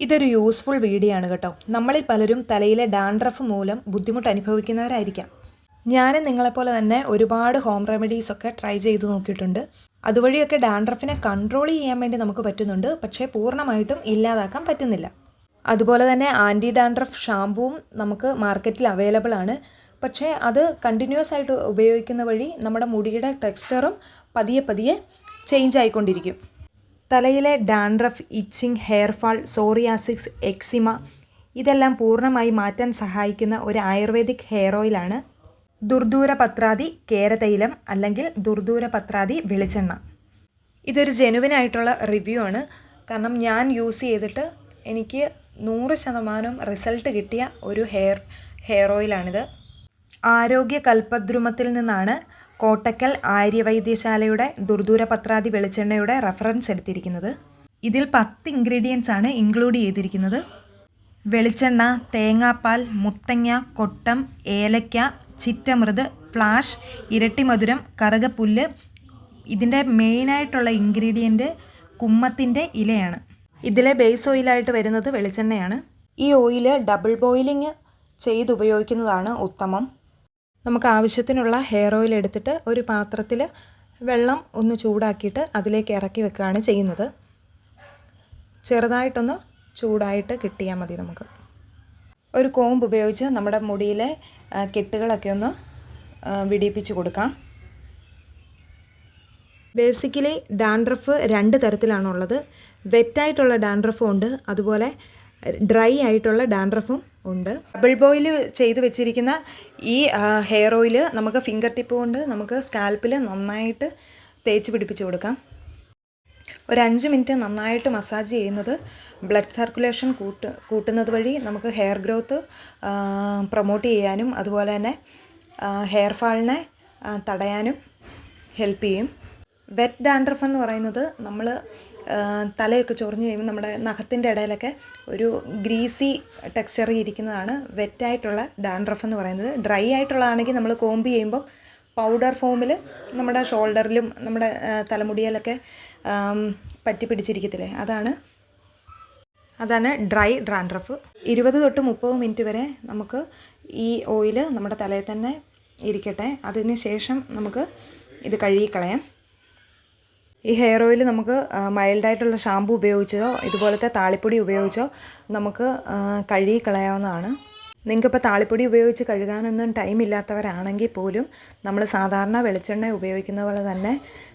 ഇതൊരു useful video ആണ് കേട്ടോ. നമ്മളിൽ പലരും തലയിലെ ഡാൻഡ്രഫ് മൂലം ബുദ്ധിമുട്ട് അനുഭവിക്കുന്നവരായിരിക്കാം. ഞാനും നിങ്ങളെപ്പോലെ തന്നെ ഒരുപാട് ഹോം റെമഡീസ് ഒക്കെ ട്രൈ ചെയ്ത് നോക്കിയിട്ടുണ്ട്. അതുവഴിയൊക്കെ ഡാൻഡ്രഫിനെ കൺട്രോൾ ചെയ്യാൻ വേണ്ടി നമുക്ക് പറ്റുന്നുണ്ട്. പക്ഷേ പൂർണമായിട്ടും ഇല്ലാതാക്കാൻ പറ്റുന്നില്ല. അതുപോലെ തന്നെ ആന്റി ഡാൻഡ്രഫ് ഷാമ്പുവും നമുക്ക് മാർക്കറ്റിൽ അവൈലബിൾ ആണ്. പക്ഷേ അത് കണ്ടിന്യൂസ് ആയിട്ട് ഉപയോഗിക്കുന്ന വഴി നമ്മുടെ മുടിയുടെ ടെക്സ്ചറും പതിയെ പതിയെ ചേഞ്ച് ആയിക്കൊണ്ടിരിക്കും. തലയിലെ dandruff itching hair fall psoriasis eczema ഇതെല്ലാം പൂർണമായി മാറ്റാൻ സഹായിക്കുന്ന ഒരു ആയുർവേദിക് ഹെയർ ഓയിലാണ് ദുർദൂര പത്രാതി കേരതൈലം അല്ലെങ്കിൽ ദുർദൂര പത്രാതി വെളിച്ചെണ്ണ. ഇതൊരു ജെനുവിനായിട്ടുള്ള റിവ്യൂ ആണ്. കാരണം ഞാൻ യൂസ് ചെയ്തിട്ട് എനിക്ക് നൂറ് ശതമാനം റിസൾട്ട് കിട്ടിയ ഒരു ഹെയർ ഹെയർ ഓയിലാണിത് ആരോഗ്യ കൽപ്പദ്രുമത്തിൽ നിന്നാണ് കോട്ടക്കൽ ആര്യവൈദ്യശാലയുടെ ദുർദൂര പത്രാതി വെളിച്ചെണ്ണയുടെ റെഫറൻസ് എടുത്തിരിക്കുന്നത്. ഇതിൽ പത്ത് ഇൻഗ്രീഡിയൻസ് ആണ് ഇൻക്ലൂഡ് ചെയ്തിരിക്കുന്നത്. വെളിച്ചെണ്ണ തേങ്ങാപ്പാൽ മുത്തങ്ങ കൊട്ടം ഏലക്ക ചിറ്റമൃത് ഫ്ലാഷ് ഇരട്ടി ഇരട്ടിമധുരം കറുകപ്പുല്ല്. ഇതിന്റെ മെയിനായിട്ടുള്ള ഇൻഗ്രീഡിയന്റ് കുമ്മത്തിന്റെ ഇലയാണ്. ഇതിലെ ബേസ് ഓയിലായിട്ട് വരുന്നത് വെളിച്ചെണ്ണയാണ്. ഈ ഓയിൽ ഡബിൾ ബോയിലിംഗ് ചെയ്ത് ഉപയോഗിക്കുന്നതാണ് ഉത്തമം. നമുക്ക് ആവശ്യത്തിനുള്ള ഹെയർ ഓയിൽ എടുത്തിട്ട് ഒരു പാത്രത്തിൽ വെള്ളം ഒന്ന് ചൂടാക്കിയിട്ട് അതിലേക്ക് ഇറക്കി വെക്കുകയാണ് ചെയ്യുന്നത്. ചെറുതായിട്ടൊന്ന് ചൂടായിട്ട് കിട്ടിയാൽ മതി നമുക്ക്. ഒരു കോമ്പ് ഉപയോഗിച്ച് നമ്മുടെ മുടിയിലെ കെട്ടുകളൊക്കെ ഒന്ന് വിടിയിപ്പിച്ച് കൊടുക്കാം. ബേസിക്കലി ഡാൻഡ്രഫ് രണ്ട് തരത്തിലാണുള്ളത്. വെറ്റായിട്ടുള്ള ഡാൻഡ്രഫും ഉണ്ട് അതുപോലെ ഡ്രൈ ആയിട്ടുള്ള ഡാൻഡ്രഫും ഉണ്ട്. ഡബിൾ ബോയിൽ ചെയ്ത് വെച്ചിരിക്കുന്ന ഈ ഹെയർ ഓയിൽ നമുക്ക് ഫിംഗർ ടിപ്പ് കൊണ്ട് നമുക്ക് സ്കാൽപ്പിൽ നന്നായിട്ട് തേച്ച് പിടിപ്പിച്ച് കൊടുക്കാം. ഒരു അഞ്ച് മിനിറ്റ് നന്നായിട്ട് മസാജ് ചെയ്യുന്നത് ബ്ലഡ് സർക്കുലേഷൻ കൂട്ട് കൂട്ടുന്നത് വഴി നമുക്ക് ഹെയർ ഗ്രോത്ത് പ്രൊമോട്ട് ചെയ്യാനും അതുപോലെ തന്നെ ഹെയർ ഫാളിനെ തടയാനും ഹെൽപ്പ് ചെയ്യും. വെറ്റ് ഡാൻഡ്രഫ് എന്ന് പറയുന്നത് നമ്മൾ തലയൊക്കെ ചൊറിഞ്ഞ് കഴിയുമ്പോൾ നമ്മുടെ നഖത്തിന്റെ ഇടയിലൊക്കെ ഒരു ഗ്രീസി ടെക്സ്ചർ ഇരിക്കുന്നതാണ് വെറ്റായിട്ടുള്ള ഡാൻഡ്രഫ് എന്ന് പറയുന്നത്. ഡ്രൈ ആയിട്ടുള്ളതാണെങ്കിൽ നമ്മൾ കോമ്പ് ചെയ്യുമ്പോൾ പൗഡർ ഫോമിൽ നമ്മുടെ ഷോൾഡറിലും നമ്മുടെ തലമുടിയിലൊക്കെ പറ്റി പിടിച്ചിരിക്കത്തില്ലേ? അതാണ് അതാണ് ഡ്രൈ ഡ്രാൻഡ്രഫ് ഇരുപത് തൊട്ട് മുപ്പത് മിനിറ്റ് വരെ നമുക്ക് ഈ ഓയിൽ നമ്മുടെ തലയിൽ തന്നെ ഇരിക്കട്ടെ. അതിന് ശേഷം നമുക്ക് ഇത് കഴുകിക്കളയാം. ഈ ഹെയർ ഓയിൽ നമുക്ക് മൈൽഡായിട്ടുള്ള ഷാമ്പു ഉപയോഗിച്ചോ ഇതുപോലത്തെ താളിപ്പൊടി ഉപയോഗിച്ചോ നമുക്ക് കഴുകി കളയാവുന്നതാണ് നിങ്ങൾക്കിപ്പോൾ താളിപ്പൊടി ഉപയോഗിച്ച് കഴുകാനൊന്നും ടൈം ഇല്ലാത്തവരാണെങ്കിൽ പോലും നമ്മൾ സാധാരണ വെളിച്ചെണ്ണ ഉപയോഗിക്കുന്ന പോലെ തന്നെ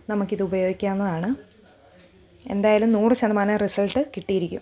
നമുക്കിത് ഉപയോഗിക്കാവുന്നതാണ്. എന്തായാലും നൂറ് ശതമാനം റിസൾട്ട് കിട്ടിയിരിക്കും.